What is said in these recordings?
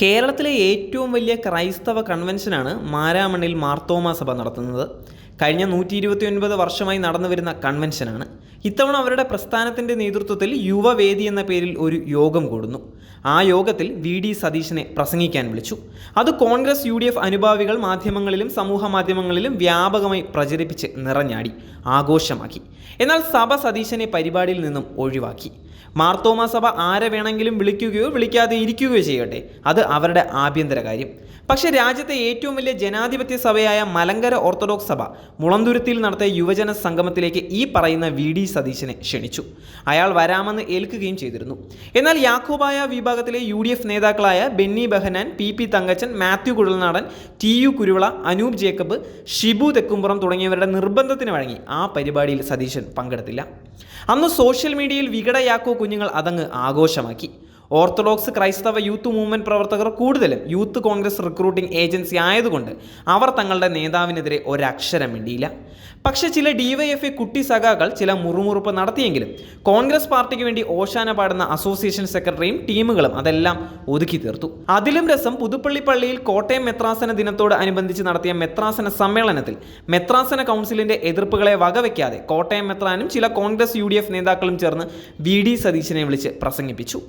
കേരളത്തിലെ ഏറ്റവും വലിയ ക്രൈസ്തവ കൺവെൻഷനാണ് മാരാമണ്ണിൽ മാർത്തോമ സഭ നടത്തുന്നത്. കഴിഞ്ഞ നൂറ്റി ഇരുപത്തി ഒൻപത് വർഷമായി നടന്നു വരുന്ന കൺവെൻഷനാണ്. ഇത്തവണ അവരുടെ പ്രസ്ഥാനത്തിന്റെ നേതൃത്വത്തിൽ യുവവേദി എന്ന പേരിൽ ഒരു യോഗം കൂടുന്നു. ആ യോഗത്തിൽ വി ഡി സതീശനെ പ്രസംഗിക്കാൻ വിളിച്ചു. അത് കോൺഗ്രസ് യു ഡി എഫ് അനുഭാവികൾ മാധ്യമങ്ങളിലും സമൂഹ മാധ്യമങ്ങളിലും വ്യാപകമായി പ്രചരിപ്പിച്ച് നിറഞ്ഞാടി ആഘോഷമാക്കി. എന്നാൽ സഭ സതീശനെ പരിപാടിയിൽ നിന്നും ഒഴിവാക്കി. മാർത്തോമ സഭ ആരെ വേണമെങ്കിലും വിളിക്കുകയോ വിളിക്കാതെ ഇരിക്കുകയോ ചെയ്യട്ടെ. അത് അവരുടെ ആഭ്യന്തര കാര്യം. പക്ഷെ രാജ്യത്തെ ഏറ്റവും വലിയ ജനാധിപത്യ സഭയായ മലങ്കര ഓർത്തഡോക്സ് സഭ മുളന്തുരുത്തിയിൽ നടത്തിയ യുവജന സംഗമത്തിലേക്ക് ഈ പറയുന്ന വി ഡി സതീശനെ ക്ഷണിച്ചു. അയാൾ വരാമെന്ന് ഏൽക്കുകയും ചെയ്തിരുന്നു. എന്നാൽ യാക്കോബായ വിഭാഗത്തിലെ യു നേതാക്കളായ Benny Behanan P P Thankachan Mathew Kuzhalnadan T U Kuruvilla Anoop Jacob Shibu Thekkumpuram തുടങ്ങിയവരുടെ നിർബന്ധത്തിന് വഴങ്ങി ആ പരിപാടിയിൽ സതീശൻ പങ്കെടുത്തില്ല. അന്ന് സോഷ്യൽ മീഡിയയിൽ വികട യാക്കോ കുഞ്ഞുങ്ങൾ അതങ്ങ് ആഘോഷമാക്കി. ഓർത്തഡോക്സ് ക്രൈസ്തവ യൂത്ത് മൂവ്മെന്റ് പ്രവർത്തകർ കൂടുതലും യൂത്ത് കോൺഗ്രസ് റിക്രൂട്ടിംഗ് ഏജൻസി ആയതുകൊണ്ട് അവർ തങ്ങളുടെ നേതാവിനെതിരെ ഒരക്ഷരം മിണ്ടിയില്ല പക്ഷേ ചില ഡിവൈഎഫ്ഐ കുട്ടി സഖാക്കൾ ചില മുറുമുറുപ്പ് നടത്തിയെങ്കിലും കോൺഗ്രസ് പാർട്ടിക്ക് വേണ്ടി ഓശാന പാടുന്ന അസോസിയേഷൻ സെക്രട്ടറിയും ടീമുകളും അതെല്ലാം ഒതുക്കി തീർത്തു. അതിലും രസം പുതുപ്പള്ളി പള്ളിയിൽ കോട്ടയം മെത്രാസന ദിനത്തോട് അനുബന്ധിച്ച് നടത്തിയ മെത്രാസന സമ്മേളനത്തിൽ മെത്രാസന കൗൺസിലിന്റെ എതിർപ്പുകളെ വകവയ്ക്കാതെ കോട്ടയം മെത്രാനും ചില കോൺഗ്രസ് യു നേതാക്കളും ചേർന്ന് വി ഡി സതീശനെ വിളിച്ച് പ്രസംഗിപ്പിച്ചു.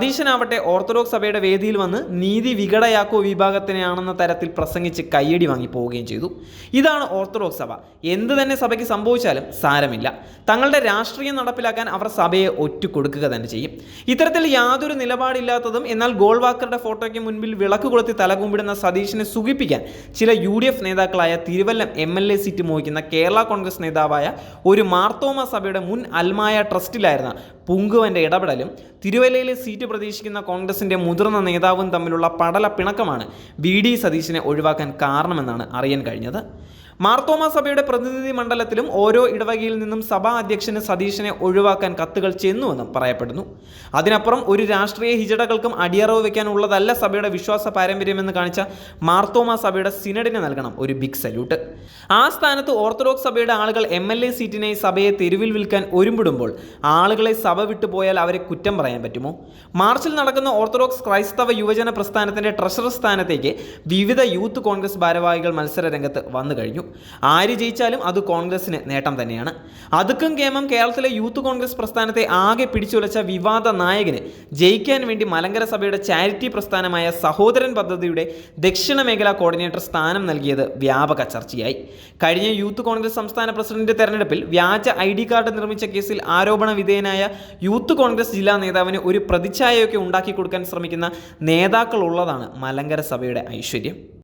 സതീശനാവട്ടെ ഓർത്തഡോക്സ് സഭയുടെ വേദിയിൽ വന്ന് നീതി വികടയാക്കോ വിഭാഗത്തിനെയാണെന്ന തരത്തിൽ പ്രസംഗിച്ച് കയ്യടി വാങ്ങി പോവുകയും ചെയ്തു. ഇതാണ് ഓർത്തഡോക്സ് സഭ. എന്ത് തന്നെ സഭയ്ക്ക് സംഭവിച്ചാലും സാരമില്ല. തങ്ങളുടെ രാഷ്ട്രീയം നടപ്പിലാക്കാൻ അവർ സഭയെ ഒറ്റുകൊടുക്കുക തന്നെ ചെയ്യും. ഇത്തരത്തിൽ യാതൊരു നിലപാടില്ലാത്തതും എന്നാൽ ഗോൾവാക്കറുടെ ഫോട്ടോയ്ക്ക് മുൻപിൽ വിളക്ക് കൊളുത്തി തലകുമ്പിടുന്ന സതീശനെ സുഖിപ്പിക്കാൻ ചില യു ഡി എഫ് നേതാക്കളായ Thiruvallam M L A seat മോഹിക്കുന്ന Kerala Congress നേതാവായ ഒരു മാർത്തോമ സഭയുടെ മുൻ അൽമായ ട്രസ്റ്റിലായിരുന്ന പുങ്കുവന്റെ ഇടപെടലും തിരുവല്ലയിലെ സീറ്റ് പ്രതീക്ഷിക്കുന്ന കോൺഗ്രസിന്റെ മുതിർന്ന നേതാവും തമ്മിലുള്ള പടല പിണക്കമാണ് വി ഡി സതീശനെ ഒഴിവാക്കാൻ കാരണമെന്നാണ് അറിയാൻ കഴിഞ്ഞത്. മാർത്തോമ സഭയുടെ പ്രതിനിധി മണ്ഡലത്തിലും ഓരോ ഇടവകയിൽ നിന്നും സഭാ അധ്യക്ഷന് സതീശനെ ഒഴിവാക്കാൻ കത്തുകൾ ചെന്നുവെന്നും പറയപ്പെടുന്നു. അതിനപ്പുറം ഒരു രാഷ്ട്രീയ ഹിജടകൾക്കും അടിയറവ് വയ്ക്കാനുള്ളതല്ല സഭയുടെ വിശ്വാസ പാരമ്പര്യമെന്ന് കാണിച്ച മാർത്തോമ സഭയുടെ സിനഡിന് നൽകണം ഒരു ബിഗ് സല്യൂട്ട്. ആ സ്ഥാനത്ത് ഓർത്തഡോക്സ് സഭയുടെ ആളുകൾ എം എൽ എ സീറ്റിനായി സഭയെ തെരുവിൽ വിൽക്കാൻ ഒരുമ്പിടുമ്പോൾ ആളുകളെ സഭ വിട്ടുപോയാൽ അവരെ കുറ്റം പറയാൻ പറ്റുമോ? മാർച്ചിൽ നടക്കുന്ന ഓർത്തഡോക്സ് ക്രൈസ്തവ യുവജന പ്രസ്ഥാനത്തിന്റെ ട്രഷറർ സ്ഥാനത്തേക്ക് വിവിധ യൂത്ത് കോൺഗ്രസ് ഭാരവാഹികൾ മത്സര രംഗത്ത് വന്നു കഴിഞ്ഞു. ആര് ജയിച്ചാലും അത് കോൺഗ്രസിന് നേട്ടം തന്നെയാണ്. അതുക്കും കേമം കേരളത്തിലെ യൂത്ത് കോൺഗ്രസ് പ്രസ്ഥാനത്തെ ആകെ പിടിച്ചുലച്ച വിവാദ നായകന് ജയിക്കാൻ വേണ്ടി മലങ്കര സഭയുടെ ചാരിറ്റി പ്രസ്ഥാനമായ സഹോദരൻ പദ്ധതിയുടെ ദക്ഷിണ മേഖലാ കോർഡിനേറ്റർ സ്ഥാനം നൽകിയത് വ്യാപക ചർച്ചയായി. കഴിഞ്ഞ യൂത്ത് കോൺഗ്രസ് സംസ്ഥാന പ്രസിഡന്റ് തെരഞ്ഞെടുപ്പിൽ വ്യാജ ഐ ഡി കാർഡ് നിർമ്മിച്ച കേസിൽ ആരോപണ വിധേയനായ യൂത്ത് കോൺഗ്രസ് ജില്ലാ നേതാവിന് ഒരു പ്രതിച്ഛായയൊക്കെ ഉണ്ടാക്കി കൊടുക്കാൻ ശ്രമിക്കുന്ന നേതാക്കളുള്ളതാണ് മലങ്കര സഭയുടെ ഐശ്വര്യം.